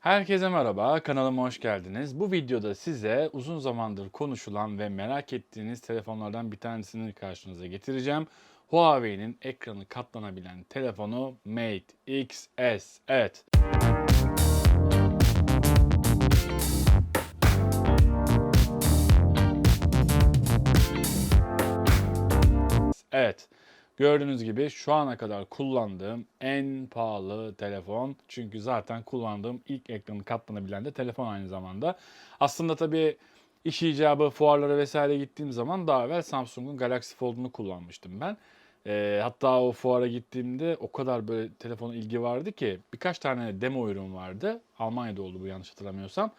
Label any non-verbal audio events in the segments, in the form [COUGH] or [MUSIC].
Herkese merhaba, kanalıma hoş geldiniz. Bu videoda size uzun zamandır konuşulan ve merak ettiğiniz telefonlardan bir tanesini karşınıza getireceğim. Huawei'nin ekranı katlanabilen telefonu Mate XS. Evet. Evet. Gördüğünüz gibi şu ana kadar kullandığım en pahalı telefon. Çünkü zaten kullandığım ilk ekranı katlanabilen de telefon aynı zamanda. Aslında tabii iş icabı fuarlara vesaire gittiğim zaman daha evvel Samsung'un Galaxy Fold'unu kullanmıştım ben. Ee, hatta o fuara gittiğimde o kadar böyle telefona ilgi vardı ki birkaç tane demo ürün vardı. Almanya'da oldu bu yanlış hatırlamıyorsam.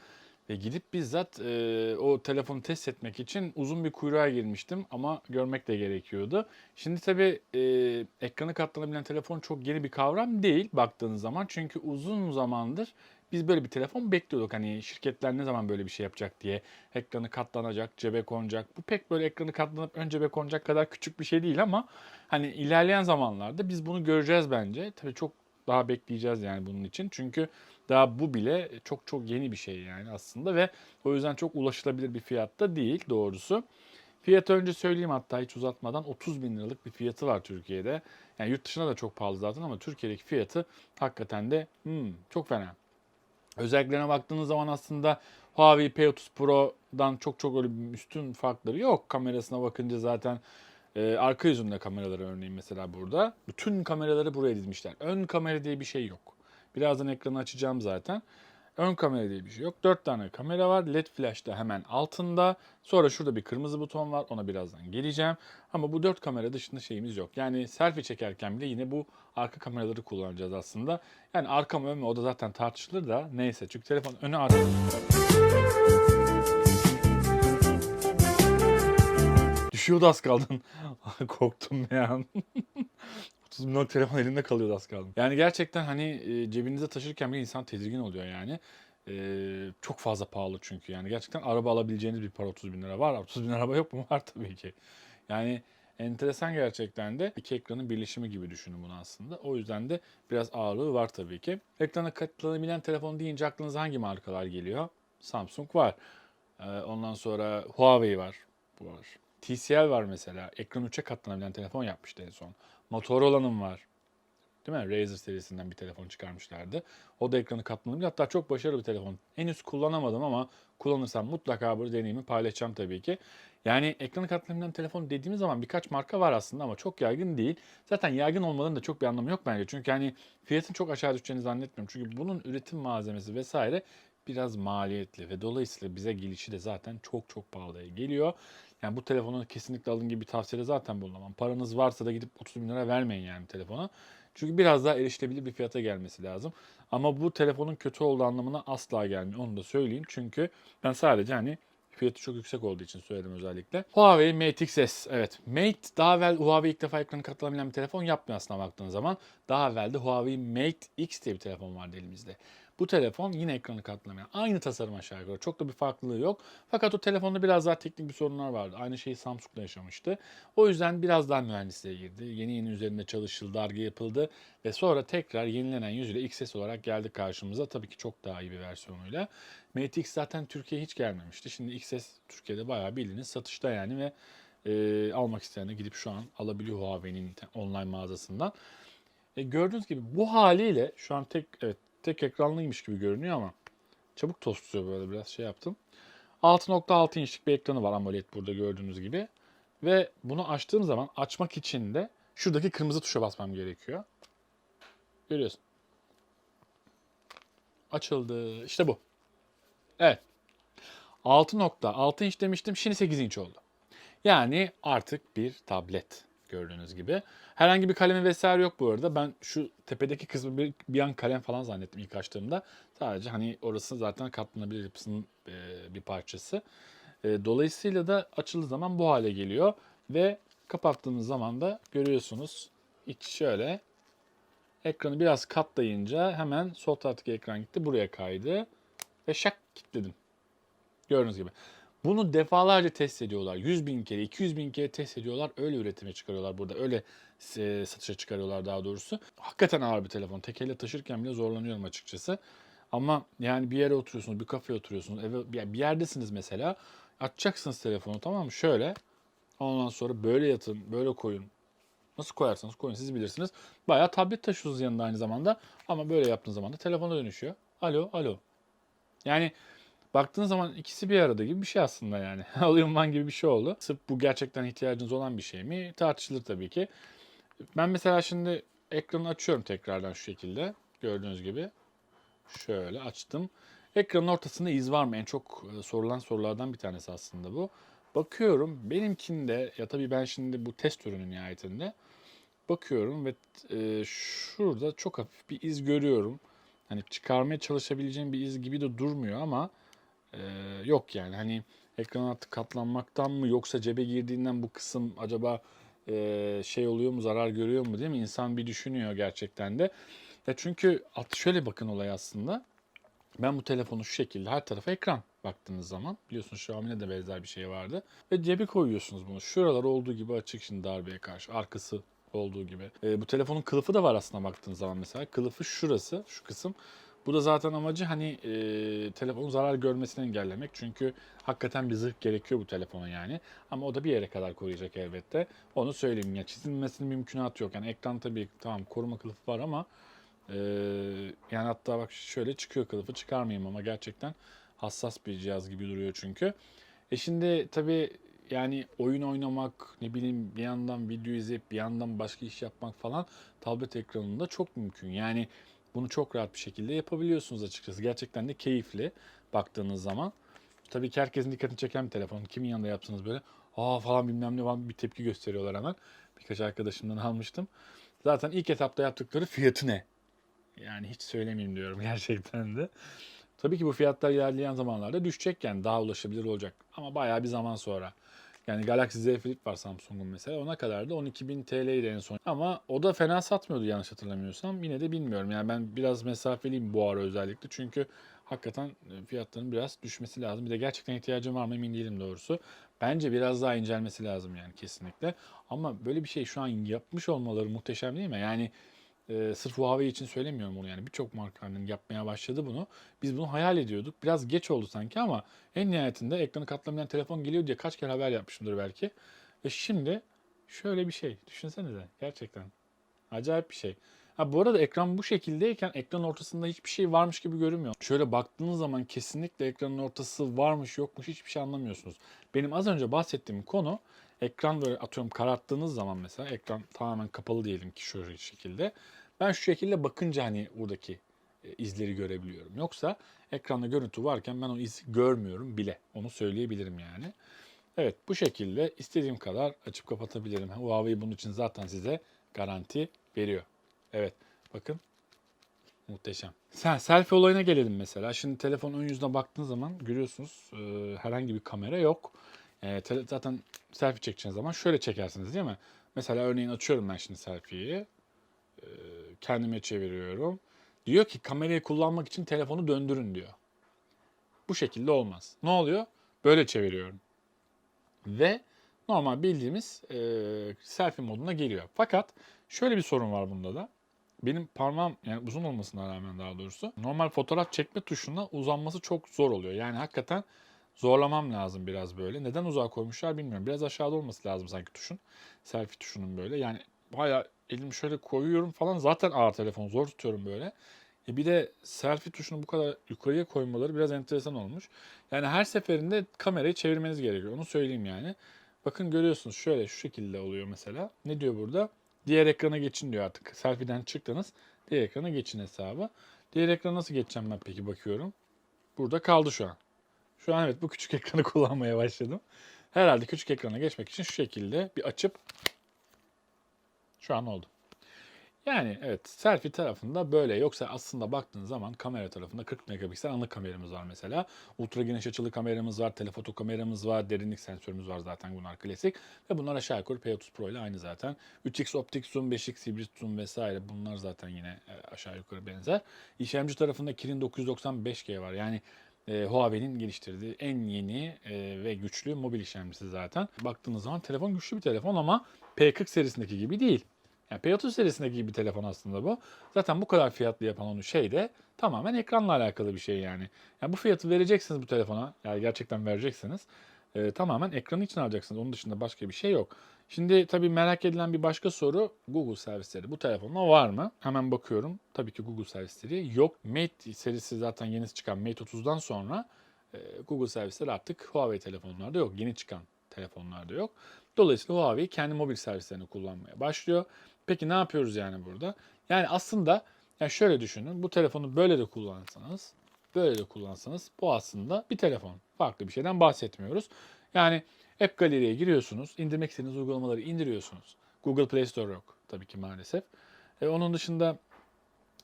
Ve gidip bizzat e, o telefonu test etmek için uzun bir kuyruğa girmiştim ama görmek de gerekiyordu. Şimdi tabii e, ekranı katlanabilen telefon çok yeni bir kavram değil baktığınız zaman. Çünkü uzun zamandır biz böyle bir telefon bekliyorduk. Hani şirketler ne zaman böyle bir şey yapacak diye. Ekranı katlanacak, cebe konacak. Bu pek böyle ekranı katlanıp ön cebe konacak kadar küçük bir şey değil ama hani ilerleyen zamanlarda biz bunu göreceğiz bence. Tabii çok daha bekleyeceğiz yani bunun için. Çünkü daha bu bile çok çok yeni bir şey yani aslında ve o yüzden çok ulaşılabilir bir fiyatta değil doğrusu. Fiyatı önce söyleyeyim hatta hiç uzatmadan 30 bin liralık bir fiyatı var Türkiye'de. Yani yurt dışında da çok pahalı zaten ama Türkiye'deki fiyatı hakikaten de hmm, çok fena. Özelliklerine baktığınız zaman aslında Huawei P30 Pro'dan çok çok öyle üstün farkları yok. Kamerasına bakınca zaten e, arka yüzünde kameraları örneğin mesela burada. Bütün kameraları buraya dizmişler. Ön kamera diye bir şey yok. Birazdan ekranı açacağım zaten. Ön kamera diye bir şey yok. 4 tane kamera var. LED flash da hemen altında. Sonra şurada bir kırmızı buton var. Ona birazdan geleceğim. Ama bu 4 kamera dışında şeyimiz yok. Yani selfie çekerken bile yine bu arka kameraları kullanacağız aslında. Yani arka mı ön mü o da zaten tartışılır da neyse. Çünkü telefon önü arka. Düşüyordu az kaldın. [LAUGHS] Korktum an. [LAUGHS] 30 milyon telefon elinde kalıyordu az kaldım. Yani gerçekten hani e, cebinizde taşırken bir insan tedirgin oluyor yani. E, çok fazla pahalı çünkü yani. Gerçekten araba alabileceğiniz bir para 30 bin lira var. 30 bin araba yok mu? Var tabii ki. Yani enteresan gerçekten de iki ekranın birleşimi gibi düşünün bunu aslında. O yüzden de biraz ağırlığı var tabii ki. Ekrana katlanabilen telefon deyince aklınıza hangi markalar geliyor? Samsung var. E, ondan sonra Huawei var. Bu var. TCL var mesela. Ekran 3'e katlanabilen telefon yapmıştı en son. Motorola'nın var. Değil mi? Razer serisinden bir telefon çıkarmışlardı. O da ekranı katlanabilir. Hatta çok başarılı bir telefon. Henüz kullanamadım ama kullanırsam mutlaka bu deneyimi paylaşacağım tabii ki. Yani ekranı katlanabilen telefon dediğimiz zaman birkaç marka var aslında ama çok yaygın değil. Zaten yaygın olmalarının da çok bir anlamı yok bence. Çünkü hani fiyatın çok aşağı düşeceğini zannetmiyorum. Çünkü bunun üretim malzemesi vesaire biraz maliyetli ve dolayısıyla bize gelişi de zaten çok çok pahalıya geliyor. Yani bu telefonu kesinlikle alın gibi bir tavsiyede zaten bulunamam. Paranız varsa da gidip 30 bin lira vermeyin yani telefona. Çünkü biraz daha erişilebilir bir fiyata gelmesi lazım. Ama bu telefonun kötü olduğu anlamına asla gelmiyor. Onu da söyleyeyim. Çünkü ben sadece hani fiyatı çok yüksek olduğu için söyledim özellikle. Huawei Mate XS. Evet. Mate daha evvel Huawei ilk defa ekranı katılabilen bir telefon yapmıyor aslında baktığınız zaman. Daha evvel de Huawei Mate X diye bir telefon vardı elimizde. Bu telefon yine ekranı katlamayan. Aynı tasarım aşağı yukarı. Çok da bir farklılığı yok. Fakat o telefonda biraz daha teknik bir sorunlar vardı. Aynı şeyi Samsung'da yaşamıştı. O yüzden biraz daha mühendisliğe girdi. Yeni yeni üzerinde çalışıldı, arge yapıldı. Ve sonra tekrar yenilenen yüzüyle XS olarak geldi karşımıza. Tabii ki çok daha iyi bir versiyonuyla. Mate X zaten Türkiye'ye hiç gelmemişti. Şimdi XS Türkiye'de bayağı bildiğiniz satışta yani ve e, almak isteyenler gidip şu an alabiliyor Huawei'nin online mağazasından. E, gördüğünüz gibi bu haliyle şu an tek evet tek ekranlıymış gibi görünüyor ama çabuk toz tutuyor böyle biraz şey yaptım. 6.6 inçlik bir ekranı var AMOLED burada gördüğünüz gibi. Ve bunu açtığım zaman açmak için de şuradaki kırmızı tuşa basmam gerekiyor. Görüyorsun. Açıldı. İşte bu. Evet. 6.6 inç demiştim. Şimdi 8 inç oldu. Yani artık bir tablet gördüğünüz gibi. Herhangi bir kalemi vesaire yok bu arada. Ben şu tepedeki kısmı bir, bir an kalem falan zannettim ilk açtığımda. Sadece hani orası zaten katlanabilir yapısının e, bir parçası. E, dolayısıyla da açıldığı zaman bu hale geliyor. Ve kapattığınız zaman da görüyorsunuz iç şöyle. Ekranı biraz katlayınca hemen sol taraftaki ekran gitti. Buraya kaydı. Ve şak kilitledim. Gördüğünüz gibi. Bunu defalarca test ediyorlar. 100 bin kere, 200 bin kere test ediyorlar. Öyle üretime çıkarıyorlar burada. Öyle e, satışa çıkarıyorlar daha doğrusu. Hakikaten ağır bir telefon. Tek elle taşırken bile zorlanıyorum açıkçası. Ama yani bir yere oturuyorsunuz, bir kafeye oturuyorsunuz, eve bir yerdesiniz mesela. Açacaksınız telefonu tamam mı? Şöyle. Ondan sonra böyle yatın, böyle koyun. Nasıl koyarsanız koyun siz bilirsiniz. Bayağı tablet taşıyorsunuz yanında aynı zamanda. Ama böyle yaptığınız zaman da telefona dönüşüyor. Alo, alo. Yani baktığınız zaman ikisi bir arada gibi bir şey aslında yani. [LAUGHS] All-in-one gibi bir şey oldu. Sırf bu gerçekten ihtiyacınız olan bir şey mi? Tartışılır tabii ki. Ben mesela şimdi ekranı açıyorum tekrardan şu şekilde. Gördüğünüz gibi. Şöyle açtım. Ekranın ortasında iz var mı? En çok e, sorulan sorulardan bir tanesi aslında bu. Bakıyorum benimkinde ya tabii ben şimdi bu test ürünü nihayetinde bakıyorum ve e, şurada çok hafif bir iz görüyorum. Hani çıkarmaya çalışabileceğim bir iz gibi de durmuyor ama e, yok yani. Hani ekran artık katlanmaktan mı yoksa cebe girdiğinden bu kısım acaba e, şey oluyor mu zarar görüyor mu değil mi? İnsan bir düşünüyor gerçekten de. Ya çünkü at şöyle bakın olay aslında. Ben bu telefonu şu şekilde her tarafa ekran baktığınız zaman biliyorsunuz Xiaomi'de de benzer bir şey vardı. Ve cebi koyuyorsunuz bunu. Şuralar olduğu gibi açık şimdi darbeye karşı. Arkası olduğu gibi. E, bu telefonun kılıfı da var aslında baktığınız zaman mesela. Kılıfı şurası, şu kısım. Bu da zaten amacı hani e, telefonun zarar görmesini engellemek. Çünkü hakikaten bir zırh gerekiyor bu telefona yani. Ama o da bir yere kadar koruyacak elbette. Onu söyleyeyim. Ya çizilmesinin mümkünatı yok. Yani ekran tabii tamam koruma kılıfı var ama e, yani hatta bak şöyle çıkıyor kılıfı. Çıkarmayayım ama gerçekten hassas bir cihaz gibi duruyor çünkü. E şimdi tabii yani oyun oynamak, ne bileyim bir yandan video izleyip bir yandan başka iş yapmak falan tablet ekranında çok mümkün. Yani bunu çok rahat bir şekilde yapabiliyorsunuz açıkçası. Gerçekten de keyifli baktığınız zaman. Tabii ki herkesin dikkatini çeken bir telefon. Kimin yanında yapsanız böyle aa falan bilmem ne falan bir tepki gösteriyorlar hemen. Birkaç arkadaşımdan [LAUGHS] almıştım. Zaten ilk etapta yaptıkları fiyatı ne? Yani hiç söylemeyeyim diyorum [LAUGHS] gerçekten de. Tabii ki bu fiyatlar ilerleyen zamanlarda düşecek yani daha ulaşabilir olacak. Ama bayağı bir zaman sonra. Yani Galaxy Z Flip var Samsung'un mesela. Ona kadar da 12.000 TL'ydi en son. Ama o da fena satmıyordu yanlış hatırlamıyorsam. Yine de bilmiyorum. Yani ben biraz mesafeliyim bu ara özellikle. Çünkü hakikaten e, fiyatların biraz düşmesi lazım. Bir de gerçekten ihtiyacım var mı emin değilim doğrusu. Bence biraz daha incelmesi lazım yani kesinlikle. Ama böyle bir şey şu an yapmış olmaları muhteşem değil mi? Yani e, sırf Huawei için söylemiyorum bunu yani birçok markanın yapmaya başladı bunu. Biz bunu hayal ediyorduk. Biraz geç oldu sanki ama en nihayetinde ekranı katlamayan telefon geliyor diye kaç kere haber yapmışımdır belki. Ve şimdi şöyle bir şey düşünsenize gerçekten. Acayip bir şey. Ha bu arada ekran bu şekildeyken ekran ortasında hiçbir şey varmış gibi görünmüyor. Şöyle baktığınız zaman kesinlikle ekranın ortası varmış yokmuş hiçbir şey anlamıyorsunuz. Benim az önce bahsettiğim konu ekran böyle atıyorum kararttığınız zaman mesela ekran tamamen kapalı diyelim ki şöyle şekilde. Ben şu şekilde bakınca hani buradaki e, izleri görebiliyorum. Yoksa ekranda görüntü varken ben o izi görmüyorum bile. Onu söyleyebilirim yani. Evet bu şekilde istediğim kadar açıp kapatabilirim. Huawei bunun için zaten size garanti veriyor. Evet bakın muhteşem. Sen selfie olayına gelelim mesela. Şimdi telefon ön yüzüne baktığınız zaman görüyorsunuz e, herhangi bir kamera yok. E, tele- zaten selfie çekeceğiniz zaman şöyle çekersiniz değil mi? Mesela örneğin açıyorum ben şimdi selfie'yi. E, kendime çeviriyorum. Diyor ki kamerayı kullanmak için telefonu döndürün diyor. Bu şekilde olmaz. Ne oluyor? Böyle çeviriyorum. Ve normal bildiğimiz e, selfie moduna geliyor. Fakat şöyle bir sorun var bunda da. Benim parmağım yani uzun olmasına rağmen daha doğrusu normal fotoğraf çekme tuşuna uzanması çok zor oluyor. Yani hakikaten zorlamam lazım biraz böyle. Neden uzağa koymuşlar bilmiyorum. Biraz aşağıda olması lazım sanki tuşun. Selfie tuşunun böyle. Yani bayağı elimi şöyle koyuyorum falan. Zaten ağır telefon zor tutuyorum böyle. E bir de selfie tuşunu bu kadar yukarıya koymaları biraz enteresan olmuş. Yani her seferinde kamerayı çevirmeniz gerekiyor. Onu söyleyeyim yani. Bakın görüyorsunuz şöyle şu şekilde oluyor mesela. Ne diyor burada? Diğer ekrana geçin diyor artık. Selfie'den çıktınız. Diğer ekrana geçin hesabı. Diğer ekrana nasıl geçeceğim ben peki bakıyorum. Burada kaldı şu an. Şu an evet bu küçük [LAUGHS] ekranı kullanmaya başladım. Herhalde küçük ekrana geçmek için şu şekilde bir açıp şu an oldu. Yani evet selfie tarafında böyle. Yoksa aslında baktığın zaman kamera tarafında 40 megapiksel ana kameramız var mesela. Ultra geniş açılı kameramız var, telefoto kameramız var, derinlik sensörümüz var zaten bunlar klasik. Ve bunlar aşağı yukarı P30 Pro ile aynı zaten. 3x optik zoom, 5x hibrit zoom vesaire bunlar zaten yine e, aşağı yukarı benzer. İşlemci tarafında Kirin 995G var. Yani e, Huawei'nin geliştirdiği en yeni e, ve güçlü mobil işlemcisi zaten. Baktığınız zaman telefon güçlü bir telefon ama P40 serisindeki gibi değil. Yani P30 serisindeki bir telefon aslında bu. Zaten bu kadar fiyatlı yapan onu şey de tamamen ekranla alakalı bir şey yani. Yani bu fiyatı vereceksiniz bu telefona. Yani gerçekten vereceksiniz. Ee, tamamen ekranı için alacaksınız. Onun dışında başka bir şey yok. Şimdi tabii merak edilen bir başka soru Google servisleri bu telefonda var mı? Hemen bakıyorum. Tabii ki Google servisleri yok. Mate serisi zaten yeni çıkan Mate 30'dan sonra e, Google servisleri artık Huawei telefonlarda yok. Yeni çıkan telefonlarda yok. Dolayısıyla Huawei kendi mobil servislerini kullanmaya başlıyor. Peki ne yapıyoruz yani burada? Yani aslında yani şöyle düşünün. Bu telefonu böyle de kullansanız, böyle de kullansanız bu aslında bir telefon. Farklı bir şeyden bahsetmiyoruz. Yani App Gallery'e giriyorsunuz. indirmek istediğiniz uygulamaları indiriyorsunuz. Google Play Store yok tabii ki maalesef. E, onun dışında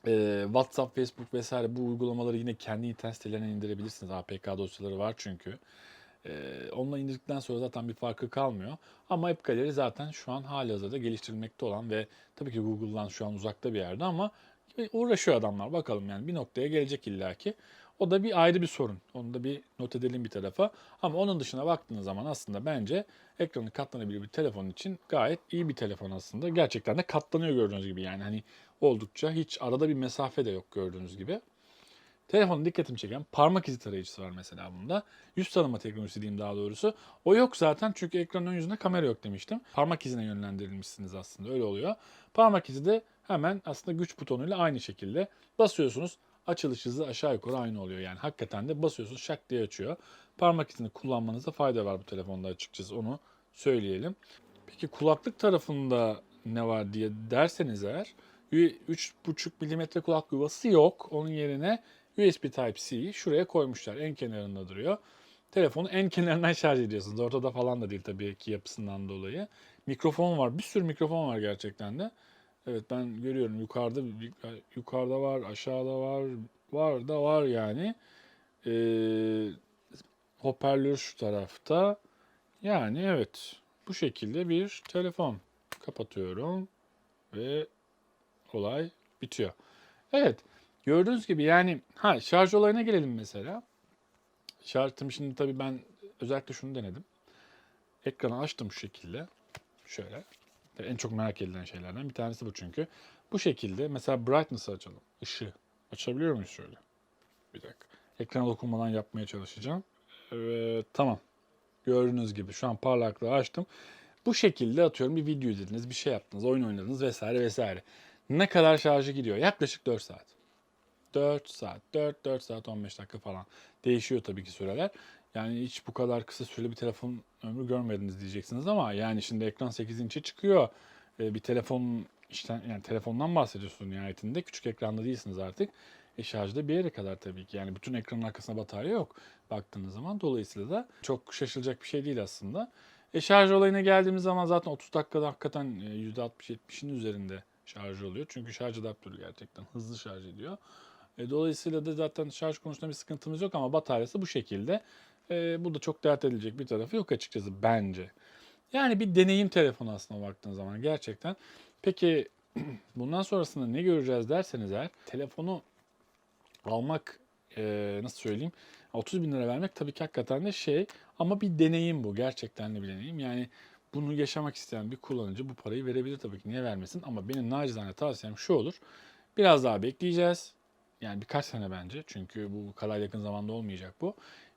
e, WhatsApp, Facebook vesaire bu uygulamaları yine kendi internet sitelerine indirebilirsiniz. APK dosyaları var çünkü. E, onunla indirdikten sonra zaten bir farkı kalmıyor. Ama App Gallery zaten şu an halihazırda geliştirilmekte olan ve tabii ki Google'dan şu an uzakta bir yerde ama uğraşıyor adamlar. Bakalım yani bir noktaya gelecek illaki. O da bir ayrı bir sorun. Onu da bir not edelim bir tarafa. Ama onun dışına baktığınız zaman aslında bence ekranı katlanabilir bir telefon için gayet iyi bir telefon aslında. Gerçekten de katlanıyor gördüğünüz gibi yani hani oldukça hiç arada bir mesafe de yok gördüğünüz gibi. Telefonun dikkatimi çeken parmak izi tarayıcısı var mesela bunda. Yüz tanıma teknolojisi diyeyim daha doğrusu. O yok zaten çünkü ekranın ön yüzünde kamera yok demiştim. Parmak izine yönlendirilmişsiniz aslında öyle oluyor. Parmak izi de hemen aslında güç butonuyla aynı şekilde basıyorsunuz. Açılış hızı aşağı yukarı aynı oluyor. Yani hakikaten de basıyorsunuz şak diye açıyor. Parmak izini kullanmanıza fayda var bu telefonda açıkçası onu söyleyelim. Peki kulaklık tarafında ne var diye derseniz eğer 3.5 mm kulak yuvası yok. Onun yerine USB Type-C'yi şuraya koymuşlar. En kenarında duruyor. Telefonu en kenarından şarj ediyorsunuz. Ortada falan da değil tabii ki yapısından dolayı. Mikrofon var. Bir sürü mikrofon var gerçekten de. Evet ben görüyorum yukarıda yukarıda var, aşağıda var, var da var yani. Ee, hoparlör şu tarafta. Yani evet bu şekilde bir telefon. Kapatıyorum ve olay bitiyor. Evet gördüğünüz gibi yani ha şarj olayına gelelim mesela. Şarjım şimdi tabii ben özellikle şunu denedim. Ekranı açtım şu şekilde. Şöyle. En çok merak edilen şeylerden bir tanesi bu çünkü. Bu şekilde mesela brightness'ı açalım. Işığı. Açabiliyor muyuz şöyle? Bir dakika. Ekrana dokunmadan yapmaya çalışacağım. Evet tamam. Gördüğünüz gibi şu an parlaklığı açtım. Bu şekilde atıyorum bir video izlediniz, bir şey yaptınız, oyun oynadınız vesaire vesaire. Ne kadar şarjı gidiyor? Yaklaşık 4 saat. 4 saat, 4, 4 saat 15 dakika falan. Değişiyor tabii ki süreler. Yani hiç bu kadar kısa süreli bir telefon ömrü görmediniz diyeceksiniz ama yani şimdi ekran 8 inçe çıkıyor. Ee, bir telefon işte yani telefondan bahsediyorsun nihayetinde. Küçük ekranda değilsiniz artık. E şarjda bir yere kadar tabii ki. Yani bütün ekranın arkasında batarya yok baktığınız zaman. Dolayısıyla da çok şaşılacak bir şey değil aslında. E şarj olayına geldiğimiz zaman zaten 30 dakikada hakikaten %60-70'in üzerinde şarj oluyor. Çünkü şarj adaptörü gerçekten hızlı şarj ediyor. E, dolayısıyla da zaten şarj konusunda bir sıkıntımız yok ama bataryası bu şekilde. E, bu da çok dert edilecek bir tarafı yok açıkçası bence. Yani bir deneyim telefonu aslında baktığın zaman gerçekten. Peki [CLEARS THROAT] bundan sonrasında ne göreceğiz derseniz eğer telefonu almak e, nasıl söyleyeyim 30 bin lira vermek tabii ki hakikaten de şey ama bir deneyim bu gerçekten de bir deneyim. Yani bunu yaşamak isteyen bir kullanıcı bu parayı verebilir tabii ki niye vermesin ama benim nacizane tavsiyem şu olur. Biraz daha bekleyeceğiz. Yani birkaç sene bence çünkü bu kadar yakın zamanda olmayacak bu.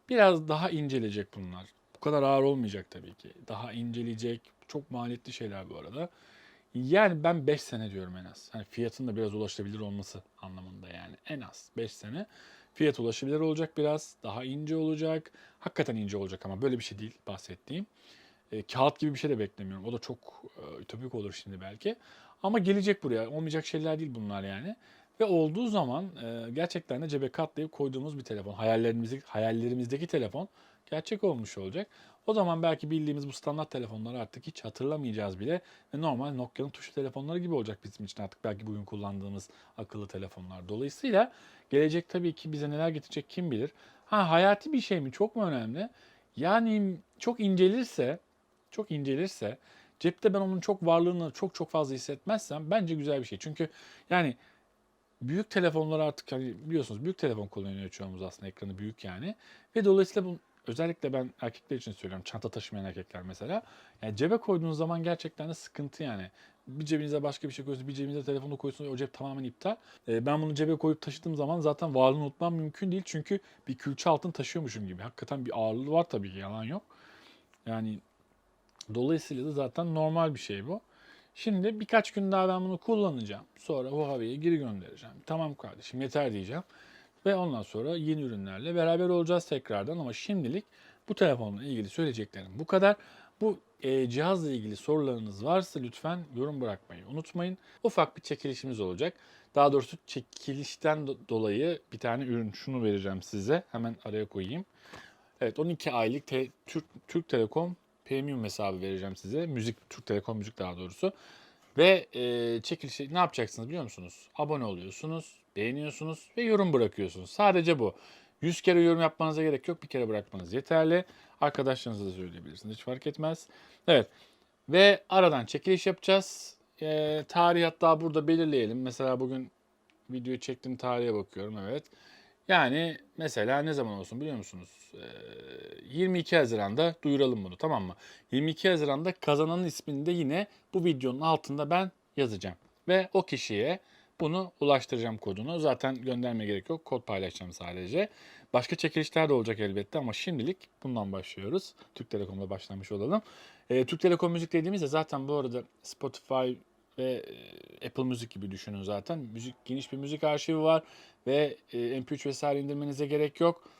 Biraz daha inceleyecek bunlar. Bu kadar ağır olmayacak tabii ki. Daha inceleyecek. Çok maliyetli şeyler bu arada. Yani ben 5 sene diyorum en az. Hani fiyatın da biraz ulaşılabilir olması anlamında yani. En az 5 sene. Fiyat ulaşabilir olacak biraz. Daha ince olacak. Hakikaten ince olacak ama böyle bir şey değil bahsettiğim. E, kağıt gibi bir şey de beklemiyorum. O da çok e, ütopik olur şimdi belki. Ama gelecek buraya. Olmayacak şeyler değil bunlar yani. Ve olduğu zaman e, gerçekten de cebe katlayıp koyduğumuz bir telefon, hayallerimizdeki, hayallerimizdeki telefon gerçek olmuş olacak. O zaman belki bildiğimiz bu standart telefonları artık hiç hatırlamayacağız bile. Ve normal Nokia'nın tuşlu telefonları gibi olacak bizim için artık belki bugün kullandığımız akıllı telefonlar. Dolayısıyla gelecek tabii ki bize neler getirecek kim bilir. Ha hayati bir şey mi? Çok mu önemli? Yani çok incelirse, çok incelirse cepte ben onun çok varlığını çok çok fazla hissetmezsem bence güzel bir şey. Çünkü yani büyük telefonlar artık hani biliyorsunuz büyük telefon kullanıyor çoğumuz aslında ekranı büyük yani. Ve dolayısıyla bu özellikle ben erkekler için söylüyorum. Çanta taşımayan erkekler mesela. Yani cebe koyduğunuz zaman gerçekten de sıkıntı yani. Bir cebinize başka bir şey koyuyorsunuz, bir cebinize telefonu koyuyorsunuz, o cep tamamen iptal. Ee, ben bunu cebe koyup taşıdığım zaman zaten varlığını unutmam mümkün değil. Çünkü bir külçe altın taşıyormuşum gibi. Hakikaten bir ağırlığı var tabii ki, yalan yok. Yani dolayısıyla da zaten normal bir şey bu. Şimdi birkaç gün daha ben bunu kullanacağım. Sonra Huawei'ye geri göndereceğim. Tamam kardeşim yeter diyeceğim. Ve ondan sonra yeni ürünlerle beraber olacağız tekrardan. Ama şimdilik bu telefonla ilgili söyleyeceklerim bu kadar. Bu e, cihazla ilgili sorularınız varsa lütfen yorum bırakmayı unutmayın. Ufak bir çekilişimiz olacak. Daha doğrusu çekilişten do- dolayı bir tane ürün şunu vereceğim size. Hemen araya koyayım. Evet 12 aylık te- Türk, Türk Telekom Premium hesabı vereceğim size. Müzik, Türk Telekom Müzik daha doğrusu. Ve e, çekilişi ne yapacaksınız biliyor musunuz? Abone oluyorsunuz, beğeniyorsunuz ve yorum bırakıyorsunuz. Sadece bu. 100 kere yorum yapmanıza gerek yok. Bir kere bırakmanız yeterli. Arkadaşlarınıza da söyleyebilirsiniz. Hiç fark etmez. Evet. Ve aradan çekiliş yapacağız. E, tarih hatta burada belirleyelim. Mesela bugün videoyu çektim tarihe bakıyorum. Evet. Yani mesela ne zaman olsun biliyor musunuz? Ee, 22 Haziran'da duyuralım bunu tamam mı? 22 Haziran'da kazananın ismini de yine bu videonun altında ben yazacağım. Ve o kişiye bunu ulaştıracağım kodunu. Zaten göndermeye gerek yok. Kod paylaşacağım sadece. Başka çekilişler de olacak elbette ama şimdilik bundan başlıyoruz. Türk Telekom'la başlamış olalım. Ee, Türk Telekom Müzik dediğimizde zaten bu arada Spotify ve e, Apple Müzik gibi düşünün zaten. Müzik geniş bir müzik arşivi var ve e, MP3 vesaire indirmenize gerek yok.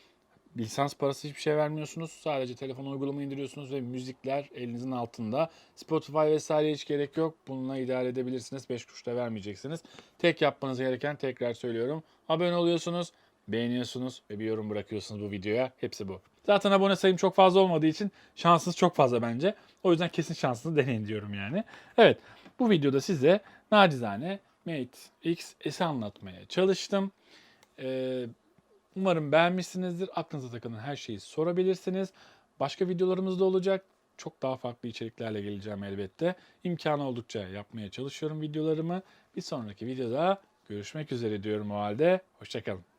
Lisans parası hiçbir şey vermiyorsunuz. Sadece telefon uygulama indiriyorsunuz ve müzikler elinizin altında. Spotify vesaire hiç gerek yok. Bununla idare edebilirsiniz. 5 kuruş da vermeyeceksiniz. Tek yapmanız gereken tekrar söylüyorum. Abone oluyorsunuz, beğeniyorsunuz ve bir yorum bırakıyorsunuz bu videoya. Hepsi bu. Zaten abone sayım çok fazla olmadığı için şansınız çok fazla bence. O yüzden kesin şansını deneyin diyorum yani. Evet bu videoda size nacizane Mate X S'i anlatmaya çalıştım. Ee, umarım beğenmişsinizdir. Aklınıza takılan her şeyi sorabilirsiniz. Başka videolarımız da olacak. Çok daha farklı içeriklerle geleceğim elbette. İmkanı oldukça yapmaya çalışıyorum videolarımı. Bir sonraki videoda görüşmek üzere diyorum o halde. Hoşçakalın.